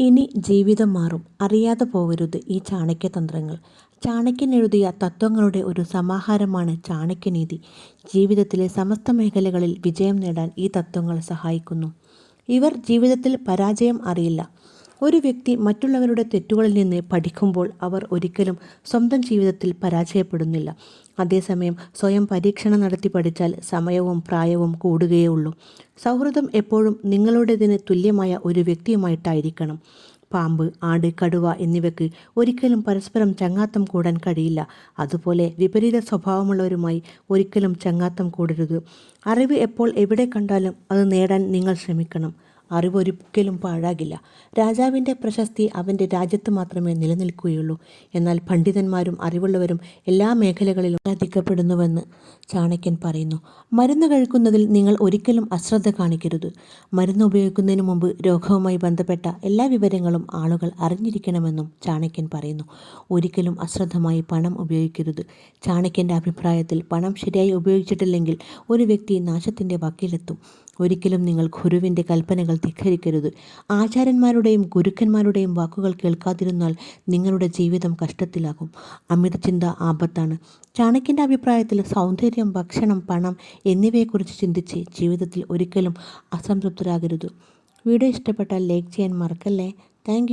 ഇനി ജീവിതം മാറും. അറിയാതെ പോകരുത് ഈ ചാണക്യതന്ത്രങ്ങൾ. ചാണക്യൻ എഴുതിയ തത്വങ്ങളുടെ ഒരു സമാഹാരമാണ് ചാണക്യനീതി. ജീവിതത്തിലെ സമസ്ത മേഖലകളിൽ വിജയം നേടാൻ ഈ തത്വങ്ങൾ സഹായിക്കുന്നു. ഇവർ ജീവിതത്തിൽ പരാജയം അറിയില്ല. ഒരു വ്യക്തി മറ്റുള്ളവരുടെ തെറ്റുകളിൽ നിന്ന് പഠിക്കുമ്പോൾ അവർ ഒരിക്കലും സ്വന്തം ജീവിതത്തിൽ പരാജയപ്പെടുന്നില്ല. അതേസമയം സ്വയം പരീക്ഷണം നടത്തി പഠിച്ചാൽ സമയവും പ്രായവും കൂടുകയേ ഉള്ളൂ സൗഹൃദം എപ്പോഴും നിങ്ങളുടേതിന് തുല്യമായ ഒരു വ്യക്തിയുമായിട്ടായിരിക്കണം. പാമ്പ് ആട് കടുവ എന്നിവയ്ക്ക് ഒരിക്കലും പരസ്പരം ചങ്ങാത്തം കൂടാൻ കഴിയില്ല. അതുപോലെ വിപരീത സ്വഭാവമുള്ളവരുമായി ഒരിക്കലും ചങ്ങാത്തം കൂടരുത്. അറിവ് എപ്പോൾ എവിടെ കണ്ടാലും അത് നേടാൻ നിങ്ങൾ ശ്രമിക്കണം. അറിവൊരിക്കലും പാഴാകില്ല. രാജാവിന്റെ പ്രശസ്തി അവന്റെ രാജ്യത്ത് മാത്രമേ നിലനിൽക്കുകയുള്ളൂ. എന്നാൽ പണ്ഡിതന്മാരും അറിവുള്ളവരും എല്ലാ മേഖലകളിലും ശ്രദ്ധിക്കപ്പെടുന്നുവെന്ന് ചാണക്യൻ പറയുന്നു. മരുന്ന് കഴിക്കുന്നതിൽ നിങ്ങൾ ഒരിക്കലും അശ്രദ്ധ കാണിക്കരുത്. മരുന്ന് ഉപയോഗിക്കുന്നതിന് മുമ്പ് രോഗവുമായി ബന്ധപ്പെട്ട എല്ലാ വിവരങ്ങളും ആളുകൾ അറിഞ്ഞിരിക്കണമെന്നും ചാണക്യൻ പറയുന്നു. ഒരിക്കലും അശ്രദ്ധമായി പണം ഉപയോഗിക്കരുത്. ചാണക്യന്റെ അഭിപ്രായത്തിൽ പണം ശരിയായി ഉപയോഗിച്ചിട്ടില്ലെങ്കിൽ ഒരു വ്യക്തി നാശത്തിന്റെ വക്കിലെത്തും. ഒരിക്കലും നിങ്ങൾ ഗുരുവിന്റെ കൽപ്പനകൾ ധിഖരിക്കരുത്. ആചാര്യന്മാരുടെയും ഗുരുക്കന്മാരുടെയും വാക്കുകൾ കേൾക്കാതിരുന്നാൽ നിങ്ങളുടെ ജീവിതം കഷ്ടത്തിലാകും. അമിത ചിന്ത ആപത്താണ്. ചാണക്യന്റെ അഭിപ്രായത്തിൽ സൗന്ദര്യം ഭക്ഷണം പണം എന്നിവയെക്കുറിച്ച് ചിന്തിച്ച് ജീവിതത്തിൽ ഒരിക്കലും അസംതൃപ്തരാകരുത്. വീഡിയോ ഇഷ്ടപ്പെട്ടാൽ ലൈക്ക് ചെയ്യാൻ മറക്കല്ലേ? താങ്ക്